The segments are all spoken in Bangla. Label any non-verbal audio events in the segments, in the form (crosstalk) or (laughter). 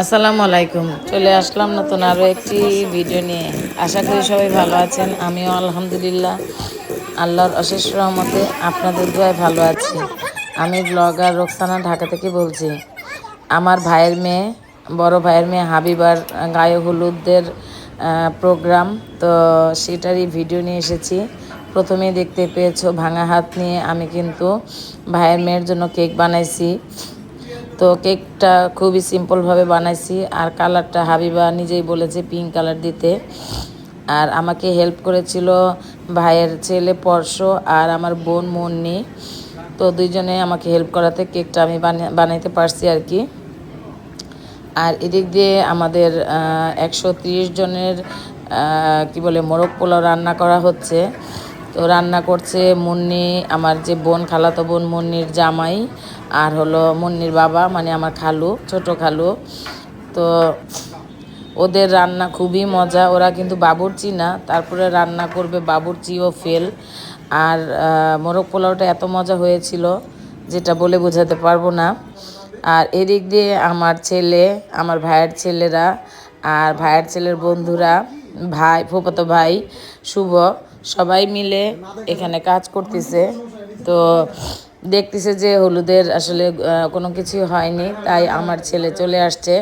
আসসালামু আলাইকুম। চলে আসলাম নতুন আরও একটি ভিডিও নিয়ে। আশা করি সবাই ভালো আছেন, আমিও আলহামদুলিল্লাহ। আল্লাহর অশেষ রহমতে আপনাদের দোয়ায় ভালো আছি। আমি ব্লগার রোকসানা ঢাকা থেকে বলছি, আমার ভাইয়ের মেয়ে, বড় ভাইয়ের মেয়ে হাবিবার গায়ে হলুদদের প্রোগ্রাম। তো সেটারই ভিডিও নিয়ে এসেছি। প্রথমেই দেখতে পেয়েছ ভাঙা হাত নিয়ে আমি কিন্তু ভাইয়ের মেয়ের জন্য কেক বানাইছি। তো কেকটা খুবই সিম্পলভাবে বানাইছি। আর কালারটা হাবিবা নিজেই বলেছে পিঙ্ক কালার দিতে। আর আমাকে হেল্প করেছিল ভাইয়ের ছেলে পরশ আর আমার বোন মুন্নি। তো দুইজনে আমাকে হেল্প করাতে কেকটা আমি বানাইতে পারছি আর কি। আর এদিক দিয়ে আমাদের একশো জনের কি বলে মোরগ পোলাও রান্না করা হচ্ছে। তো রান্না করছে মুন্নি, আমার যে বোন, খালাতো বোন মুন্নির জামাই আর হলো মুন্নির বাবা মানে আমার খালু, ছোট খালু। তো ওদের রান্না খুবই মজা, ওরা কিন্তু বাবুরচি না, তারপরে রান্না করবে বাবুরচিও ফেল। আর মোরগ পোলাওটা এত মজা হয়েছিল যেটা বলে বোঝাতে পারব না। আর এদিক দিয়ে আমার ছেলে, আমার ভাইয়ের ছেলেরা আর ভাইয়ের ছেলের বন্ধুরা, ভাই ফুপাতো ভাই, শুভ সবাই মিলে এখানে কাজ করতেছে। তো দেখতেছে যে হলুদের আসলে কোনো কিছু হয়নি, তাই আমার ছেলে চলে আসছে।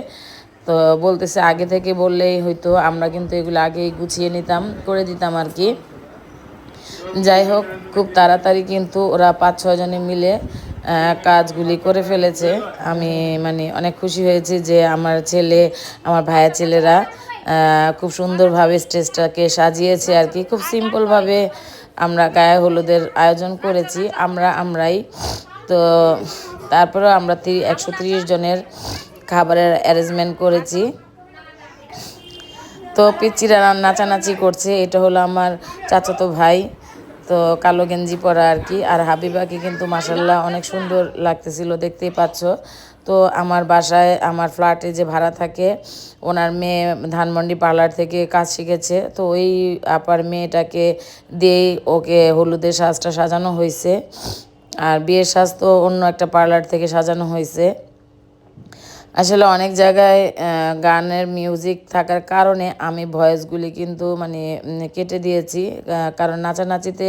তো বলতেছে আগে থেকে বললেই হয়তো আমরা কিন্তু এগুলো আগেই গুছিয়ে নিতাম, করে দিতাম আর কি। যাই হোক, খুব তাড়াতাড়ি কিন্তু ওরা পাঁচ ছজনে মিলে কাজগুলি করে ফেলেছে। আমি মানে অনেক খুশি হয়েছি যে আমার ছেলে, আমার ভাইয়া ছেলেরা খুব সুন্দরভাবে স্টেজটাকে সাজিয়েছে আর কি। খুব সিম্পলভাবে আমরা গায়ে হলুদের আয়োজন করেছি, আমরা আমরাই। তো তারপরেও আমরা একশো জনের খাবারের অ্যারেঞ্জমেন্ট করেছি। তো পিচিরা নাচানাচি করছে, এটা হলো আমার চাচাতো ভাই, তো কালো গেঞ্জি পরা আর কি। আর হাবিবাকে কিন্তু মাসাল্লাহ অনেক সুন্দর লাগতেছিল, দেখতেই পাচ্ছ। তো আমার বাসায়, আমার ফ্ল্যাটে যে ভাড়া থাকে ওনার মেয়ে ধানমন্ডি পার্লার থেকে কাজ শিখেছে, তো ওই আপার মেয়েটাকে দিয়েই ওকে হলুদের সাজটা সাজানো হয়েছে। আর বিয়ের সাজ তো অন্য একটা পার্লার থেকে সাজানো হয়েছে। আসলে অনেক জায়গায় গানের মিউজিক থাকার কারণে আমি ভয়েসগুলি কিন্তু মানে কেটে দিয়েছি কারণ নাচানাচিতে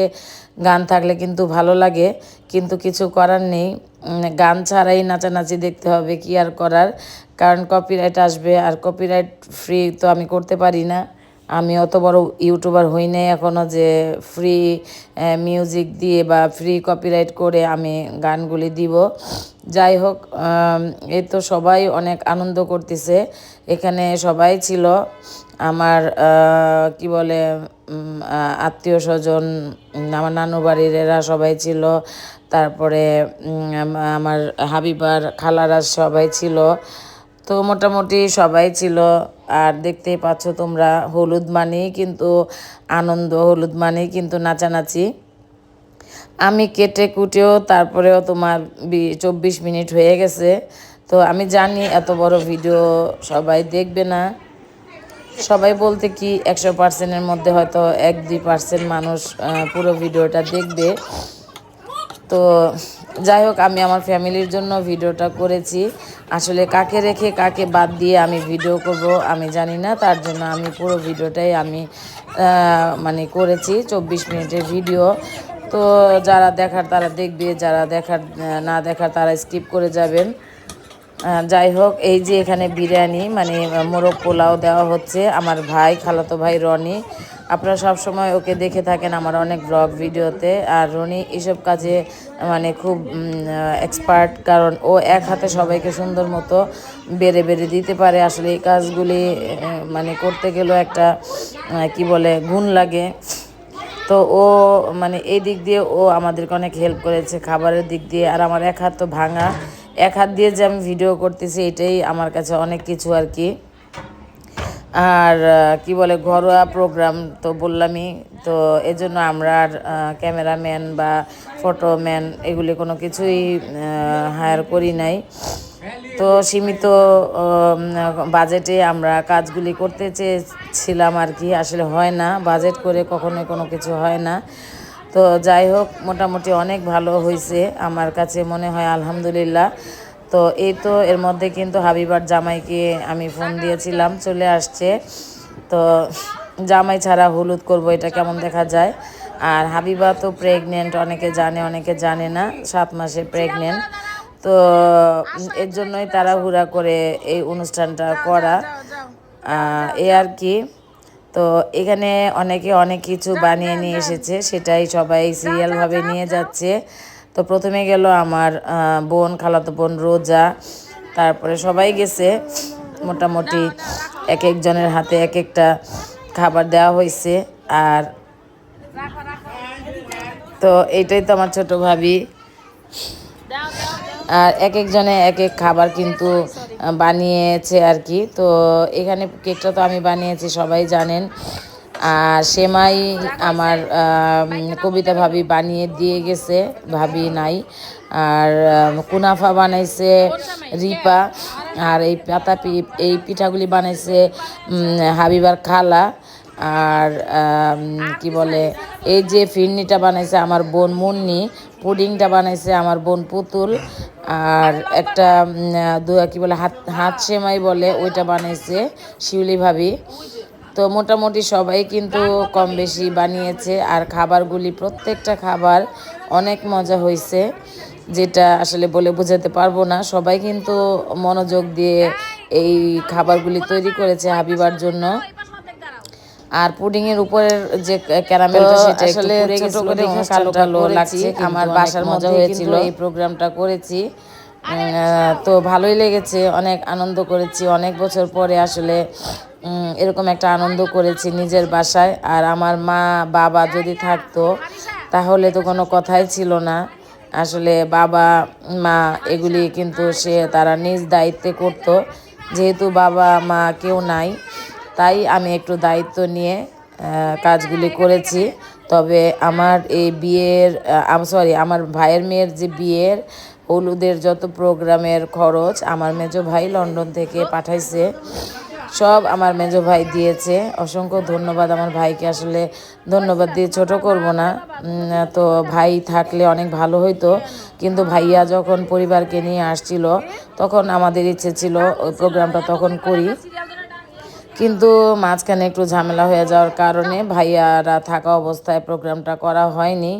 গান থাকলে কিন্তু ভালো লাগে, কিন্তু কিছু করার নেই। গান ছাড়াই নাচানাচি দেখতে হবে, কি আর করার? কারণ কপিরাইট আসবে, আর কপিরাইট ফ্রি তো আমি করতে পারি না। আমি অত বড় ইউটিউবার হই নাই এখনও যে ফ্রি মিউজিক দিয়ে বা ফ্রি কপিরাইট করে আমি গানগুলি দিব। যাই হোক এ তো সবাই অনেক আনন্দ করতেছে। এখানে সবাই ছিল। আমার কি বলে আত্মীয় স্বজন, আমার নানু বাড়ির এরা সবাই ছিল। তারপরে আমার হাবিবার, খালারা সবাই ছিল। তো মোটামুটি সবাই ছিল। আর দেখতেই পাচ্ছ তোমরা, হলুদ মানেই কিন্তু আনন্দ, হলুদ মানেই কিন্তু নাচানাচি। আমি কেটে কুটেও তারপরেও তোমার চব্বিশ মিনিট হয়ে গেছে। তো আমি জানি এত বড় ভিডিও সবাই দেখবে না। সবাই বলতে কি, একশো পার্সেন্টের মধ্যে হয়তো এক দুই পার্সেন্ট মানুষ পুরো ভিডিওটা দেখবে। তো যাই হোক, আমি আমার ফ্যামিলির জন্য ভিডিওটা করেছি। আসলে কাকে রেখে কাকে বাদ দিয়ে আমি ভিডিও করব আমি জানি না, তার জন্য আমি পুরো ভিডিওটাই আমি মানে করেছি, চব্বিশ মিনিটের ভিডিও। তো যারা দেখার তারা দেখবে, যারা দেখার না দেখার তারা স্কিপ করে যাবেন। যাই হোক, এই যে এখানে বিরিয়ানি মানে মোরগ পোলাও দেওয়া হচ্ছে। আমার ভাই, খালাতো ভাই রনি আপনারা সব সময় ওকে দেখে থাকেন আমার অনেক ব্লগ ভিডিওতে। আর রনি এসব কাজে মানে খুব এক্সপার্ট কারণ ও এক হাতে সবাইকে সুন্দর মতো বেড়ে বেড়ে দিতে পারে। আসলে এই কাজগুলি মানে করতে গেলেও একটা কি বলে, গুণ লাগে। তো ও মানে এই দিক দিয়ে ও আমাদেরকে অনেক হেল্প করেছে খাবারের দিক দিয়ে। আর আমার এক হাত তো ভাঙা। এক হাত দিয়ে যে আমি ভিডিও করতেছি, এটাই আমার কাছে অনেক কিছু আর কি। আর কি বলে, ঘরোয়া প্রোগ্রাম তো বললামই, তো এজন্য আমরা আর ক্যামেরাম্যান বা ফটোম্যান এগুলি কোনো কিছুই হায়ার করি নাই। তো সীমিত বাজেটে আমরা কাজগুলি করতে চেয়েছিলাম আর কি, আসলে হয় না বাজেট করে কখনোই কোনো কিছু হয় না। তো যাই হোক, মোটামুটি অনেক ভালো হয়েছে আমার কাছে মনে হয়, আলহামদুলিল্লাহ। তো এই তো এর মধ্যে কিন্তু হাবিবার জামাইকে আমি ফোন দিয়েছিলাম, চলে আসছে। তো জামাই ছাড়া হলুদ করব, এটা কেমন দেখা যায়? আর হাবিবা তো প্রেগনেন্ট অনেকে জানে অনেকে জানে না, সাত মাসে প্রেগনেন্ট তো এর জন্যই তারা হুড়া করে এই অনুষ্ঠানটা করা। এ আর কি। তো এখানে অনেকে অনেক কিছু বানিয়ে নিয়ে এসেছে, সেটাই সবাই সিরিয়ালভাবে নিয়ে যাচ্ছে। তো প্রথমে গেল আমার বোন, খালাতো বোন রোজা। তারপরে সবাই গেছে। মোটামুটি এক একজনের হাতে এক একটা খাবার দেওয়া হয়েছে আর তো এইটাই তো আমার ছোট ভাবি। আর এক একজনে এক এক খাবার কিন্তু বানিয়েছে আর কি। তো এখানে কেকটা তো আমি বানিয়েছি, সবাই জানেন। আর সেমাই আমার কবিতা ভাবি বানিয়ে দিয়ে গেছে, ভাবি নাই। আর কুনাফা বানাইছে রিপা, আর এই পাতা পি- এই পিঠাগুলি বানাইছে হাবিবার খালা। আর কি বলে, এই যে ফিরনিটা বানাইছে আমার বোন মুন্নি, পুডিংটা বানাইছে আমার বোন পুতুল। আর একটা দু- কি বলে, হাত হাত সেমাই বলে, ওইটা বানাইছে শিউলি ভাবি। তো মোটামুটি সবাই কিন্তু কম বেশি বানিয়েছে আর খাবারগুলি প্রত্যেকটা খাবার অনেক মজা হয়েছে যেটা আসলে বলে বোঝাতে পারব না। সবাই কিন্তু মনোযোগ দিয়ে এই খাবারগুলি তৈরি করেছে হাবিবার জন্য। আর পুডিং এর উপরের যে ক্যারামেলটা সেটা আসলে ছোট করে কালো কালো লাগছে আমার বাসার মজা হয়েছিল। এই প্রোগ্রামটা করেছি। তো ভালোই লেগেছে অনেক আনন্দ করেছি। অনেক বছর পরে আসলে এরকম একটা আনন্দ করেছি নিজের বাসায়। আর আমার মা, বাবা যদি থাকতো, তাহলে তো কোনো কথাই ছিল না। আসলে বাবা, মা, এগুলি কিন্তু সে তারা নিজ দায়িত্বে করতো। যেহেতু বাবা, মা কেউ নাই, তাই আমি একটু দায়িত্ব নিয়ে কাজগুলি করেছি। তবে আমার এই বিয়ের সরি আমার ভাইয়ের মেয়ের যে বিয়ের, হলুদের যত প্রোগ্রামের খরচ, আমার মেজো ভাই লন্ডন থেকে পাঠাইছে। সব আমার মেজো ভাই দিয়েছে। অসংখ্য ধন্যবাদ আমার ভাইকে, আসলে ধন্যবাদ দিয়ে ছোট করব না। তো ভাই থাকলে অনেক ভালো হইতো, কিন্তু ভাইয়া যখন পরিবারকে নিয়ে আসছিল, তখন আমাদের ইচ্ছে ছিল ওই প্রোগ্রামটা তখন করি। কিন্তু মাঝখানে একটু ঝামেলা হয়ে যাওয়ার কারণে ভাইয়ারা থাকা অবস্থায় প্রোগ্রামটা করা হয়নি।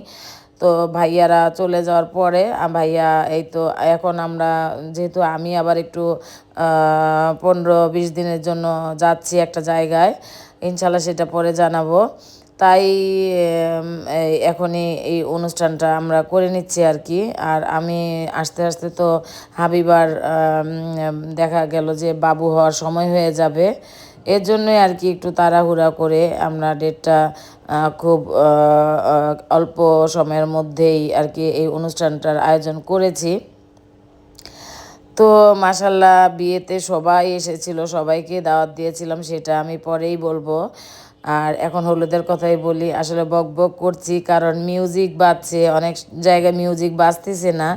তো ভাইয়ারা চলে যাওয়ার পরে ভাইয়া এই তো এখন আমরা যেহেতু আমি আবার একটু পনেরো বিশ দিনের জন্য যাচ্ছি একটা জায়গায়, ইনশাল্লাহ সেটা পরে জানাব। তাই এখনই এই অনুষ্ঠানটা আমরা করে নিচ্ছি আর কি। আর আমি আস্তে আস্তে তো হাবিবার দেখা গেল যে বাবু হওয়ার সময় হয়ে যাবে। এর জন্যই আর কি একটু তাড়াহুড়া করে আমরা ডেটটা খুব অল্প সময়ের মধ্যেই আর কি এই অনুষ্ঠানটার আয়োজন করেছি। তো মাসাল্লাহ বিয়েতে সবাই এসেছিল, সবাইকে দাওয়াত দিয়েছিলাম, সেটা আমি পরেই বলব। আর এখন হলুদের কথাই বলি, আসলে বক বক করছি কারণ মিউজিক বাজছে, অনেক জায়গায় মিউজিক বাজতেছে না।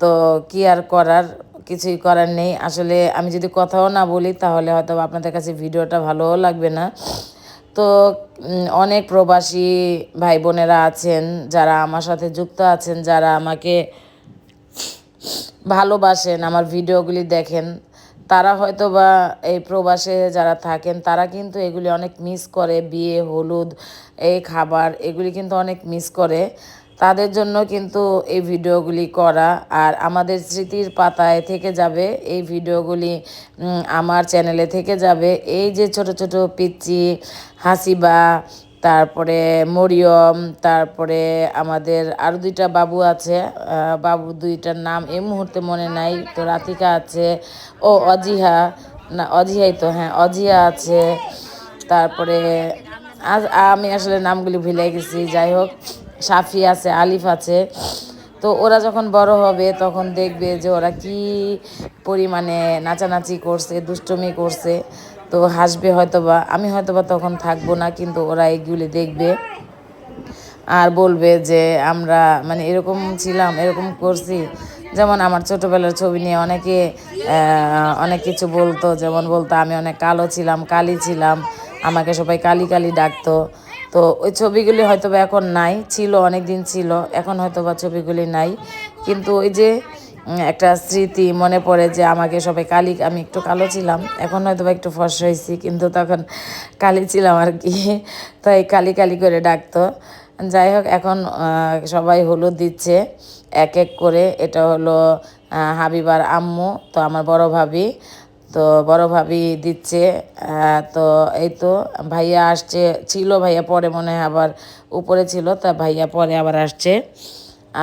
তো কি আর করার, কিছুই করার নেই। আসলে আমি যদি কথাও না বলি, তাহলে হয়তো আপনাদের কাছে ভিডিওটা ভালোও লাগবে না। তো অনেক প্রবাসী ভাই বোনেরা আছেন যারা আমার সাথে যুক্ত আছেন, যারা আমাকে ভালোবাসেন, আমার ভিডিওগুলি দেখেন। তারা হয়তো বা এই প্রবাসে যারা থাকেন, তারা কিন্তু এগুলি অনেক মিস করে। বিয়ে, হলুদ, এই খাবার, এগুলি কিন্তু অনেক মিস করে। তাদের জন্য কিন্তু এই ভিডিওগুলি করা। আর আমাদের স্মৃতির পাতায় থেকে যাবে, এই ভিডিওগুলি আমার চ্যানেলে থেকে যাবে। এই যে ছোট ছোট পিচ্চি, হাসিবা, তারপরে মরিয়ম, তারপরে আমাদের আরও দুইটা বাবু আছে। বাবু দুইটার নাম এই মুহূর্তে মনে নাই, তো রাতিকা আছে, ও অজিহা, না, অজিহাই তো হ্যাঁ অজিহা আছে। তারপরে আমি আসলে নামগুলি ভুলে গেছি, যাই হোক। সাফি আছে, আলিফ আছে। তো ওরা যখন বড় হবে, তখন দেখবে যে ওরা কি পরিমাণে নাচানাচি করছে, দুষ্টমি করছে। তো হাসবে হয়তোবা, আমি হয়তোবা তখন থাকব না, কিন্তু ওরা এগুলি দেখবে আর বলবে যে আমরা মানে এরকম ছিলাম, এরকম করছি। যেমন আমার ছোটোবেলার ছবি নিয়ে অনেকে অনেক কিছু বলতো। যেমন বলতো, আমি অনেক কালো ছিলাম, কালি ছিলাম। আমাকে সবাই কালি কালি ডাকতো। তো ওই ছবিগুলি হয়তো বা এখন নাই, ছিল অনেক দিন ছিল, এখন হয়তো বা ছবিগুলি নাই। কিন্তু ওই যে একটা স্মৃতি মনে পড়ে যে আমাকে সবাই কালি, আমি একটু কালো ছিলাম, এখন হয়তো বা একটু ফর্স হয়েছি, কিন্তু তখন কালি ছিলাম আর কি, তাই কালি কালি করে ডাকতো। যাই হোক, এখন সবাই হলুদ দিচ্ছে, এক এক করে, এটা হলো হাবিবার আম্মু, তো আমার বড় ভাবি। তো বড় ভাবি দিচ্ছে তো এই তো ভাইয়া আসছে, ছিল ভাইয়া পরে মনে হয় আবার উপরে ছিল, তা ভাইয়া পরে আবার আসছে।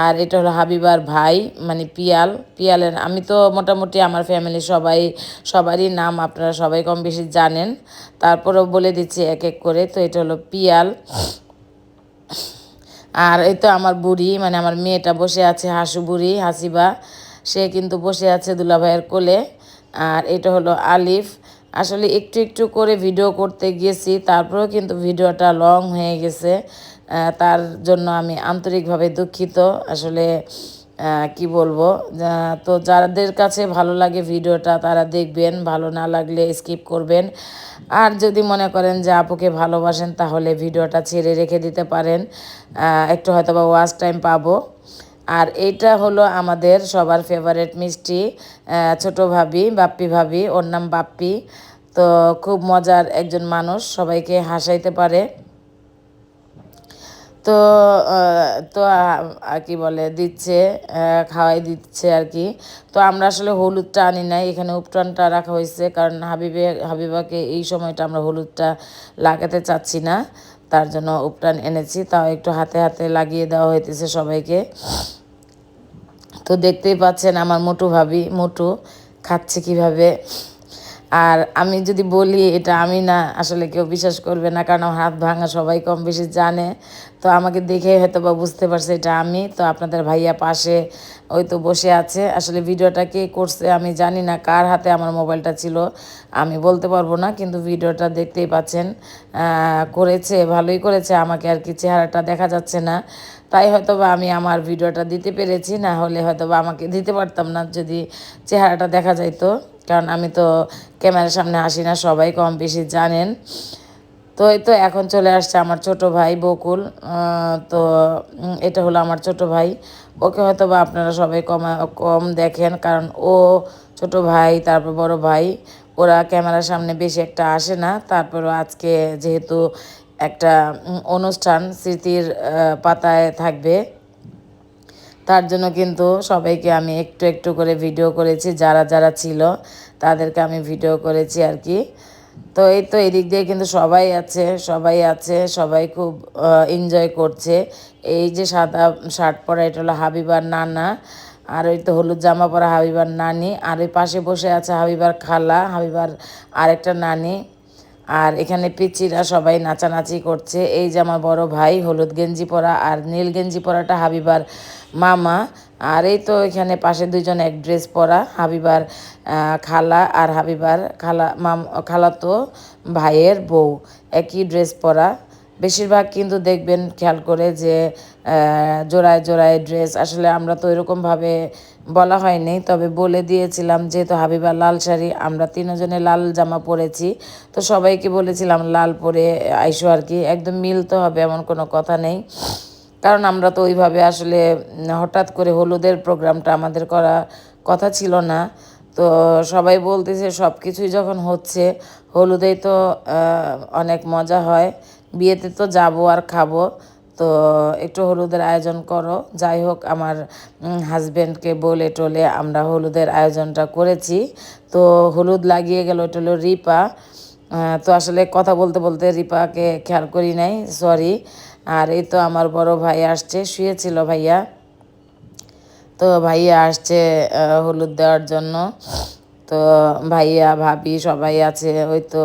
আর এটা হলো হাবিবার ভাই মানে পিয়াল, পিয়ালের, আমি তো মোটামুটি আমার ফ্যামিলি সবাই, সবারই নাম আপনারা সবাই কম বেশি জানেন। তারপরেও বলে দিচ্ছি এক এক করে, তো এটা হলো পিয়াল। আর এই তো আমার বুড়ি মানে আমার মেয়েটা বসে আছে হাসু বুড়ি, হাসিবা। সে কিন্তু বসে আছে দুলাভাইয়ের কোলে। আর এটা হলো আলিফ। আসলে একটু একটু করে ভিডিও করতে গিয়েছি, তারপরেও কিন্তু ভিডিওটা লং হয়ে গেছে। তার জন্য আমি আন্তরিকভাবে দুঃখিত। আসলে কি বলব? তো যাদের কাছে ভালো লাগে ভিডিওটা, তারা দেখবেন। ভালো না লাগলে স্কিপ করবেন। আর যদি মনে করেন যে আপুকে ভালোবাসেন, তাহলে ভিডিওটা ছেড়ে রেখে দিতে পারেন। একটু হয়তো বা ওয়াচ টাইম পাবো। আর এইটা হলো আমাদের সবার ফেভারেট মিষ্টি ছোট ভাবি, বাপ্পি ভাবি, ওর নাম বাপ্পি। তো খুব মজার একজন মানুষ, সবাইকে হাসাইতে পারে। তো তো কি বলে, দিচ্ছে খাওয়াই দিচ্ছে আর কি। তো আমরা আসলে হলুদটা আনি নাই, এখানে উপটানটা রাখা হয়েছে, কারণ হাবিবে, হাবিবাকে এই সময়টা আমরা হলুদটা লাগাতে চাচ্ছি না। তার জন্য উপটান এনেছি। তাও একটু হাতে হাতে লাগিয়ে দেওয়া হইতেছে সবাইকে। তো দেখতেই পাচ্ছেন আমার মোটু ভাবি, মোটু খাচ্ছে কীভাবে? আর আমি যদি বলি এটা আমি না, আসলে কেউ বিশ্বাস করবে না, কারণ হাত ভাঙা সবাই কম বেশি জানে। তো আমাকে দেখে হয়তো বা বুঝতে পারছে এটা আমি। তো আপনাদের ভাইয়া পাশে ওই তো বসে আছে। আসলে ভিডিওটা কে করছে আমি জানি না, কার হাতে আমার মোবাইলটা ছিল আমি বলতে পারব না, কিন্তু ভিডিওটা দেখতেই পাচ্ছেন করেছে, ভালোই করেছে। আমাকে আর কি চেহারাটা দেখা যাচ্ছে না। তাই হয়তো বা আমি আমার ভিডিওটা দিতে পেরেছি, না হলে হয়তো বা আমাকে দিতে পারতাম না যদি চেহারাটা দেখা যাইতো। কারণ আমি তো ক্যামেরার সামনে আসি না, সবাই কম বেশি জানেন। তো এই তো এখন চলে আসছে আমার ছোট ভাই বকুল। তো এটা হলো আমার ছোট ভাই। ওকে হয়তো বা আপনারা সবাই কম কম দেখেন, কারণ ও ছোট ভাই, তারপর বড় ভাই, ওরা ক্যামেরার সামনে বেশি একটা আসে না। তারপরও আজকে যেহেতু একটা অনুষ্ঠান, স্মৃতির পাতায় থাকবে। তার জন্য কিন্তু সবাইকে আমি একটু একটু করে ভিডিও করেছি, যারা যারা ছিল তাদেরকে আমি ভিডিও করেছি আর কি। তো এই তো এদিক দিয়ে কিন্তু সবাই আছে সবাই আছে, সবাই খুব এনজয় করছে। এই যে সাদা শার্ট পরা, এটা হলো হাবিবার নানা, আর ওই তো হলুদ জামা পরা হাবিবার নানি, আর ওই পাশে বসে আছে হাবিবার খালা, হাবিবার আরেকটা নানি। আর এখানে পিচিরা সবাই নাচানাচি করছে। এই যে আমার বড় ভাই, হলুদ গেঞ্জি পরা আর নীল গেঞ্জি পরাটা হাবিবার মামা। আর এই তো এখানে পাশে দুইজন এক ড্রেস পরা, হাবিবার খালা আর হাবিবার খালা, মাম, খালাতো ভাইয়ের বউ। একই ড্রেস পরা। বেশিরভাগ কিন্তু দেখবেন, খেয়াল করে যে জোড়ায় জোড়ায় ড্রেস। আসলে আমরা তো এরকমভাবে বলা হয়নি, তবে বলে দিয়েছিলাম যেহেতু হাবিবা লাল শাড়ি, আমরা তিনজনে লাল জামা পরেছি। তো সবাইকে বলেছিলাম লাল পরে আইসো আর কি, একদম মিলতে হবে এমন কোনো কথা নেই। কারণ আমরা তো ওইভাবে আসলে হঠাৎ করে হলুদের প্রোগ্রামটা আমাদের করা কথা ছিল না। তো সবাই বলতেছে সব কিছুই যখন হচ্ছে, হলুদেই তো অনেক মজা হয়। বিয়েতে তো যাব আর খাব। তো একটু হলুদের আয়োজন করো। যাই হোক, আমার হাজব্যান্ডকে বলে টলে আমরা হলুদের আয়োজনটা করেছি। তো হলুদ লাগিয়ে গেল এটা হলো রিপা তো আসলে কথা বলতে বলতে রিপাকে খেয়াল করি নাই সরি আর এই তো আমার বড় ভাই আসছে, শুয়েছিল ভাইয়া। তো ভাইয়া আসছে হলুদ দেওয়ার জন্য। তো ভাইয়া, ভাবি সবাই আছে, ওই তো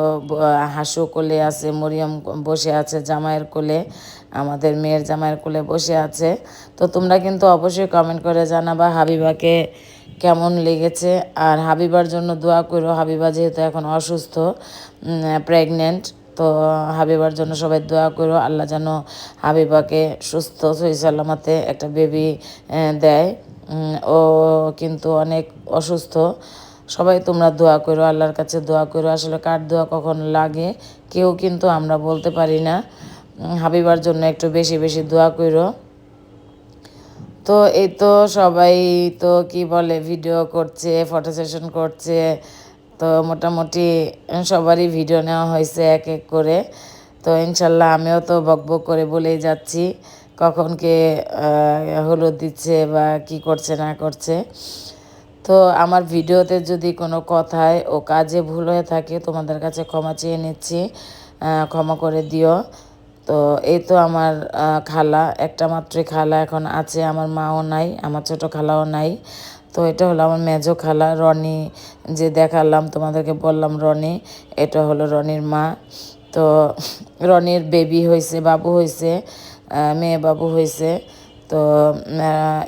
হাসু কোলে আছে, মরিয়ম বসে আছে, জামাইয়ের কোলে। আমাদের মেয়ের জামাইয়ের কোলে বসে আছে। তো তোমরা কিন্তু অবশ্যই কমেন্ট করে জানাবা হাবিবাকে কেমন লেগেছে। আর হাবিবার জন্য দোয়া করো, হাবিবা যেহেতু এখন অসুস্থ প্রেগনেন্ট তো হাবিবার জন্য সবাই দোয়া করো, আল্লাহ যেন হাবিবাকে সুস্থ, সহি একটা বেবি দেয়। ও কিন্তু অনেক অসুস্থ। সবাই তোমরা দোয়া করো, আল্লাহর কাছে দোয়া করো। আসলে কার দোয়া কখন লাগে, কেউ কিন্তু আমরা বলতে পারি না। হাবিবার জন্য একটু বেশি বেশি দোয়া করো তো এই তো সবাই তো কি বলে ভিডিও করছে ফটো সেশন করছে। তো মোটামুটি সবারই ভিডিও নেওয়া হয়েছে এক এক করে। তো ইনশাল্লাহ আমিও তো বক বক করে বলেই যাচ্ছি, কখন কে হলুদ দিচ্ছে বা কি করছে না করছে। তো আমার ভিডিওতে যদি কোনো কথায় ও কাজে ভুল হয়ে থাকে, তোমাদের কাছে ক্ষমা চেয়ে নিচ্ছি ক্ষমা করে দিও। তো এই তো আমার খালা, একটা মাত্রই খালা এখন আছে, আমার মাও নাই, আমার ছোট খালাও নাই। তো এটা হলো আমার মেজো খালা, রনি, যে দেখালাম, তোমাদেরকে বললাম রনি, এটা হলো রনির মা। তো রনির বেবি হয়েছে, বাবু হয়েছে মেয়ে বাবু হয়েছে। তো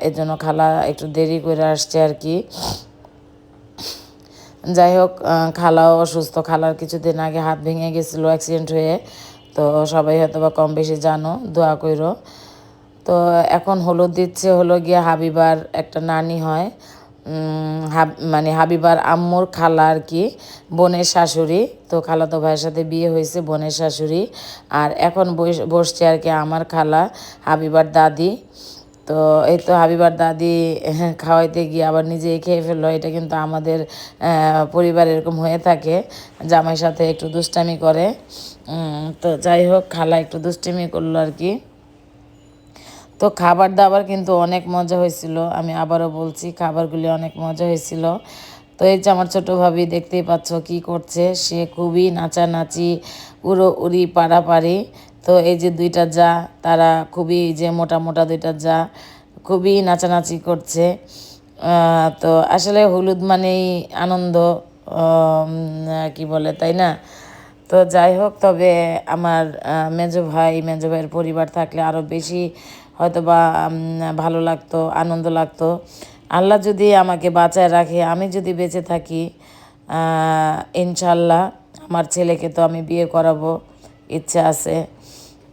এর জন্য খালা একটু দেরি করে আসছে আর কি। যাই হোক খালাও অসুস্থ, খালার কিছুদিন আগে হাত ভেঙে গেছিল অ্যাক্সিডেন্ট হয়ে। তো সবাই হয়তো বা কম বেশি জানো, দোয়া কইরো। তো এখন হলুদ দিচ্ছে হলো গিয়ে হাবিবার একটা নানি হয় মানে হাবিবার আম্মুর খালা আর কি, বোনের শাশুড়ি। তো খালাতো ভাইয়ের সাথে বিয়ে হয়েছে বোনের শাশুড়ি। আর এখন বসছে আর কি আমার খালা, হাবিবার দাদি। তো এই তো হাবিবার দাদি (laughs) খাওয়াইতে গিয়ে আবার নিজেই খেয়ে ফেলল, এটা কিন্তু আমাদের পরিবার এরকম হয়ে থাকে। জামাইয়ের সাথে একটু দুষ্টামি করে। তো যাই হোক, খালা একটু দুষ্টিমি করল আর কি। তো খাবার দাবার কিন্তু অনেক মজা হয়েছিল, আমি আবারও বলছি, খাবারগুলি অনেক মজা হয়েছিল। তো এই যে আমার ছোটো ভাবি, দেখতেই পাচ্ছ কি করছে, সে খুবই নাচানাচি উড়ো উড়ি পাড়াপাড়ি। তো এই যে দুইটা যা, তারা খুবই যে মোটা মোটা দুইটা যা, খুবই নাচানাচি করছে। তো আসলে হলুদ মানেই আনন্দ কি বলে, তাই না? তো যাই হোক, তবে আমার মেজো ভাই, মেজো ভাইয়ের পরিবার থাকলে আরও বেশি হয়তো বা ভালো লাগতো, আনন্দ লাগতো। আল্লাহ যদি আমাকে বাঁচায় রাখে, আমি যদি বেঁচে থাকি ইনশাল্লাহ আমার ছেলেকে তো আমি বিয়ে করাবো, ইচ্ছা আছে।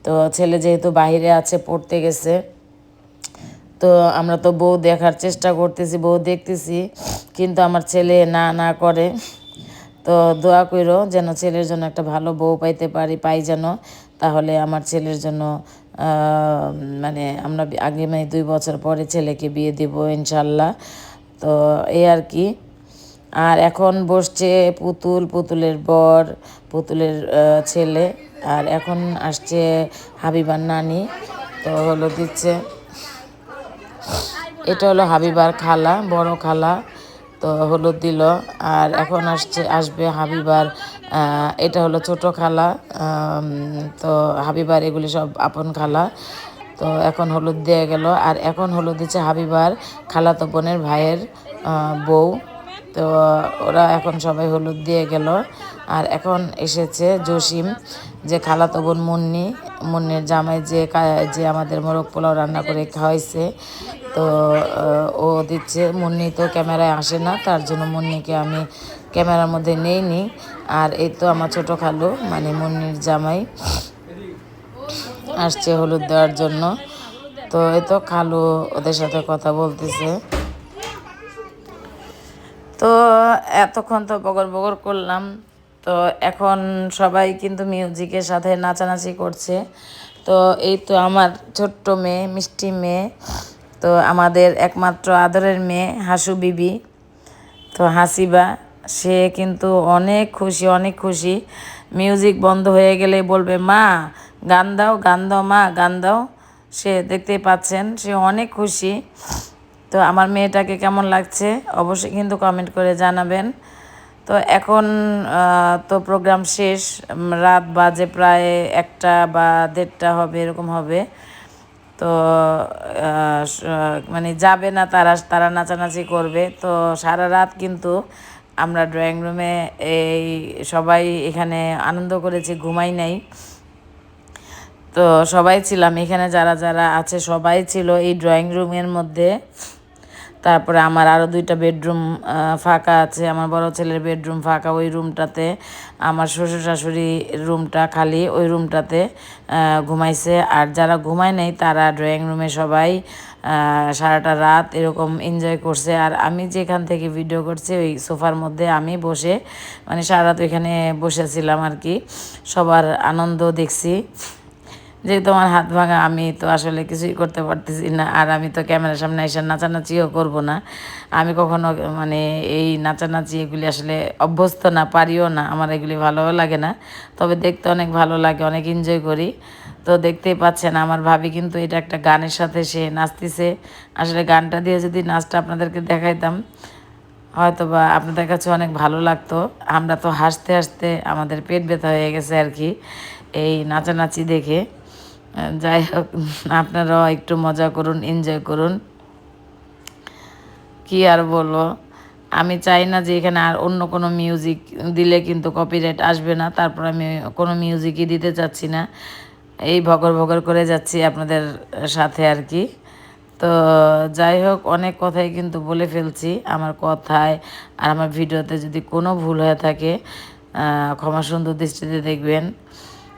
তো ছেলে যেহেতু বাহিরে আছে, পড়তে গেছে, তো আমরা তো বউ দেখার চেষ্টা করতেছি, বউ দেখতেছি, কিন্তু আমার ছেলে না না করে। তো দোয়া করো যেন ছেলের জন্য একটা ভালো বউ পাইতে পারি, পাই যেন। তাহলে আমার ছেলের জন্য মানে আমরা আগামী দুই বছর পরে ছেলেকে বিয়ে দিব ইনশাল্লাহ। তো এই আর কি। আর এখন বসছে পুতুল, পুতুলের বর, পুতুলের ছেলে। আর এখন আসছে হাবিবার নানি, তো হলো দিচ্ছে। এটা হলো হাবিবার খালা, বড় খালা। তো হলুদ দিল। আর এখন আসছে, আসবে হাবিবার এটা হলো ছোট খালা তো হাবিবার এগুলি সব আপন খালা। তো এখন হলুদ দিয়ে গেল। আর এখন হলুদ দিচ্ছে হাবিবার খালাতো বোনের ভাইয়ের বউ। তো ওরা এখন সবাই হলুদ দিয়ে গেল। আর এখন এসেছে জসিম। যে খালাতো বোন মুন্নি, মুন্নির জামাই যে যে আমাদের মোরগ পোলাও রান্না করে খাওয়াইছে, তো ও দিচ্ছে, মুন্নি তো ক্যামেরায় আসে না, তার জন্য মুন্নিকে আমি ক্যামেরার মধ্যে নেইনি আর এই তো আমার ছোট খালু মানে মুন্নির জামাই, আসছে হলুদ দেওয়ার জন্য। তো এই তো খালু ওদের সাথে কথা বলতেছে। তো এতক্ষণ তো বগর বগর করলাম। তো এখন সবাই কিন্তু মিউজিকের সাথে নাচানাচি করছে। তো এই তো আমার ছোট্ট মেয়ে, মিষ্টি মেয়ে। তো আমাদের একমাত্র আদরের মেয়ে, হাসু বিবি। তো হাসিবা, সে কিন্তু অনেক খুশি অনেক খুশি। মিউজিক বন্ধ হয়ে গেলে বলবে, মা, গান দাও গান দাও, মা, গান দাও। সে দেখতেই পাচ্ছেন, সে অনেক খুশি। তো আমার মেয়েটাকে কেমন লাগছে, অবশ্যই কিন্তু কমেন্ট করে জানাবেন। তো এখন তো প্রোগ্রাম শেষ রাত বাজে প্রায় একটা বা দেড়টা হবে, এরকম হবে। তো মানে যাবে না তারা তারা নাচানাচি করবে। তো সারা রাত কিন্তু আমরা ড্রয়িং রুমে এই সবাই এখানে আনন্দ করেছি, ঘুমাই নাই। তো সবাই ছিলাম, এখানে যারা যারা আছে সবাই ছিল এই ড্রয়িং রুমের মধ্যে। তারপরে আমার আরও দুইটা বেডরুম ফাঁকা আছে। আমার বড় ছেলের বেডরুম ফাঁকা। ওই রুমটাতে আমার শ্বশুর শাশুড়ি রুমটা খালি। ওই রুমটাতে ঘুমাইছে। আর যারা ঘুমায় নেই, তারা ড্রয়িং রুমে সবাই সারাটা রাত এরকম এনজয় করছে। আর আমি যেখান থেকে ভিডিও করছি, ওই সোফার মধ্যে আমি বসে মানে সারা রাত ওইখানে বসেছিলাম আর কি। সবার আনন্দ দেখছি। যেহেতু আমার হাত ভাঙা, আমি তো আসলে কিছুই করতে পারতেছি না, আর আমি তো ক্যামেরার সামনে এসে নাচানাচিও করব না। আমি কখনো মানে এই নাচানাচি এগুলি আসলে অভ্যস্ত না, পারিও না, আমার এগুলি ভালোও লাগে না। তবে দেখতে অনেক ভালো লাগে, অনেক এনজয় করি। তো দেখতেই পাচ্ছেন, আমার ভাবি কিন্তু এটা একটা গানের সাথে সে নাচতেছে। আসলে গানটা দিয়ে যদি নাচটা আপনাদেরকে দেখাইতাম হয়তো বা আপনাদের কাছে অনেক ভালো লাগতো। আমরা তো হাসতে হাসতে আমাদের পেট ব্যথা হয়ে গেছে আর কি, এই নাচানাচি দেখে। যাই হোক, আপনারাও একটু মজা করুন এনজয় করুন। কি আর বলব? আমি চাই না যে এখানে আর অন্য কোনো মিউজিক দিলে কিন্তু কপিরাইট আসবে না, তারপর আমি কোনো মিউজিকই দিতে চাচ্ছি না। এই ভগর ভগর করে যাচ্ছি আপনাদের সাথে আর কি। তো যাই হোক, অনেক কথাই কিন্তু বলে ফেলছি আমার কথায়, আর আমার ভিডিওতে যদি কোনো ভুল হয়ে থাকে ক্ষমা সুন্দর দৃষ্টিতে দেখবেন,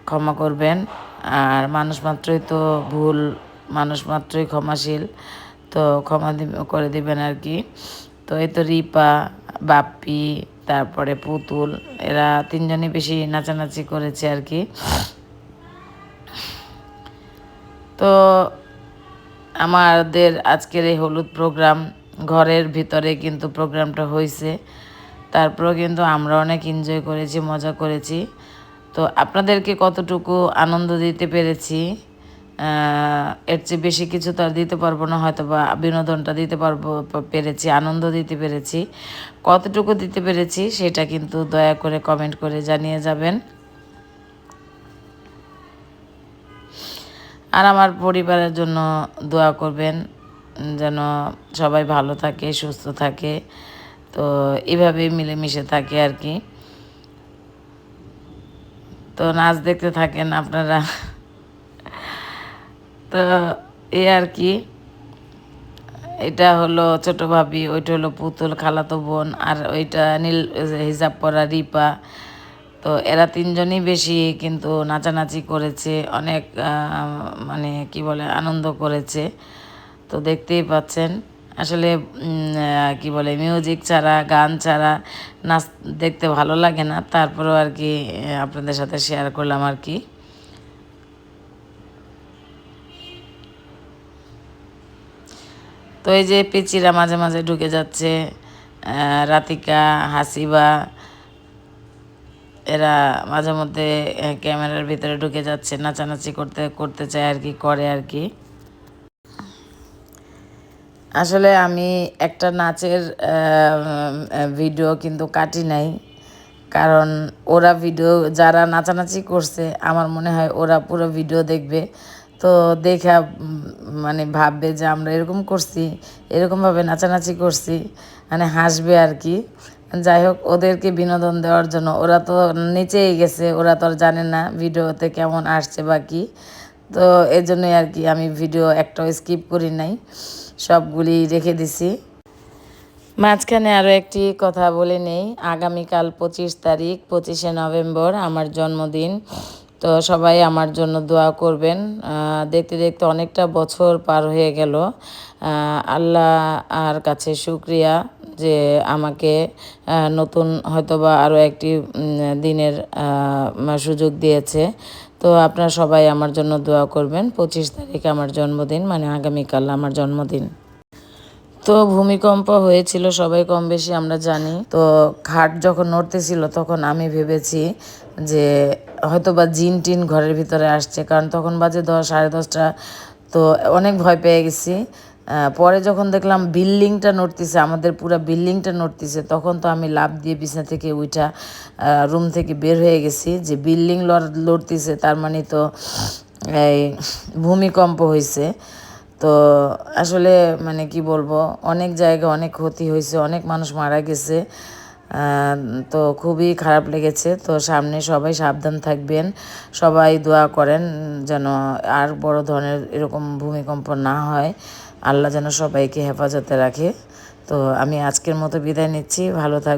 ক্ষমা করবেন। আর মানুষ মাত্রই তো ভুল, মানুষ মাত্রই ক্ষমাশীল, তো ক্ষমা করে দিবেন আর কি। তো এই তো রিপা, বাপ্পি, তারপরে পুতুল, এরা তিনজনই বেশি নাচানাচি করেছে আর কি। তো আমাদের আজকের এই হলুদ প্রোগ্রাম ঘরের ভিতরে কিন্তু প্রোগ্রামটা হয়েছে তারপরেও কিন্তু আমরা অনেক এনজয় করেছি, মজা করেছি। তো আপনাদেরকে কতটুকু আনন্দ দিতে পেরেছি এর চেয়ে বেশি কিছু তো আর দিতে পারব না হয়তো বা বিনোদনটা দিতে পারব পেরেছি, আনন্দ দিতে পেরেছি। কতটুকু দিতে পেরেছি সেটা কিন্তু দয়া করে কমেন্ট করে জানিয়ে যাবেন। আর আমার পরিবারের জন্য দোয়া করবেন যেন সবাই ভালো থাকে, সুস্থ থাকে, তো এভাবেই মিলেমিশে থাকে আর কি। তো নাচ দেখতে থাকেন আপনারা। তো এ আর কি। এটা হলো ছোটো ভাবি, ওইটা হলো পুতুল, খালাতো বোন, আর ওইটা নীল হিসাব পরা রিপা। তো এরা তিনজনই বেশি কিন্তু নাচানাচি করেছে, অনেক মানে কি বলে, আনন্দ করেছে। তো দেখতেই পাচ্ছেন। আসলে কি বলে মিউজিক ছাড়া, গান ছাড়া নাচ দেখতে ভালো লাগে না। তারপরেও আর কি আপনাদের সাথে শেয়ার করলাম আর কি। তো এই যে পিচিরা মাঝে মাঝে ঢুকে যাচ্ছে রাতিকা, হাসিবা, এরা মাঝে মধ্যে ক্যামেরার ভিতরে ঢুকে যাচ্ছে, নাচানাচি করতে করতে চায় আর কি, করে আর কি। আসলে আমি একটা নাচের ভিডিও কিন্তু কাটি নাই। কারণ ওরা ভিডিও যারা নাচানাচি করছে, আমার মনে হয় ওরা পুরো ভিডিও দেখবে। তো দেখা মানে ভাববে যে আমরা এরকম করছি এরকমভাবে নাচানাচি করছি মানে হাসবে আর কি। যাই হোক, ওদেরকে বিনোদন দেওয়ার জন্য, ওরা তো নিচেই গেছে, ওরা তো আর জানে না ভিডিওতে কেমন আসছে বা কি। তো এই জন্যই আর কি আমি ভিডিও একটাও স্কিপ করি নাই। সবগুলি রেখে দিছি। মাঝখানে আরও একটি কথা বলে নেই। আগামীকাল পঁচিশ তারিখ, পঁচিশে নভেম্বর আমার জন্মদিন। তো সবাই আমার জন্য দোয়া করবেন। দেখতে দেখতে অনেকটা বছর পার হয়ে গেল। আল্লাহ আর কাছে শুক্রিয়া যে আমাকে নতুন হয়তোবা আরও একটি দিনের সুযোগ দিয়েছে। তো আপনারা সবাই আমার জন্য দোয়া করবেন। পঁচিশ তারিখ আমার জন্মদিন মানে আগামীকাল আমার জন্মদিন। তো ভূমিকম্প হয়েছিল, সবাই কম বেশি আমরা জানি। তো খাট যখন নড়তেছিল, তখন আমি ভেবেছি যে হয়তো বা জিন টিন ঘরের ভিতরে আসছে, কারণ তখন বাজে দশ, সাড়ে দশটা। তো অনেক ভয় পেয়ে গেছি। পরে যখন দেখলাম বিল্ডিংটা নড়তেছে, আমাদের পুরো বিল্ডিংটা নড়তেছে, তখন তো আমি লাভ দিয়ে বিছনা থেকে উইটা রুম থেকে বের হয়ে গেছি যে বিল্ডিং লড়তেছে, তার মানে তো এই ভূমিকম্প হয়েছে তো আসলে মানে কি বলব, অনেক জায়গায় অনেক ক্ষতি হয়েছে অনেক মানুষ মারা গেছে তো খুবই খারাপ লেগেছে। তো সামনে সবাই সাবধান থাকবেন, সবাই দোয়া করেন যেন আর বড় ধরনের এরকম ভূমিকম্প না হয়। আল্লাহ যেন সবাইকে হেফাজতে রাখে। তো আমি আজকের মতো বিদায় নিচ্ছি। ভালো থাক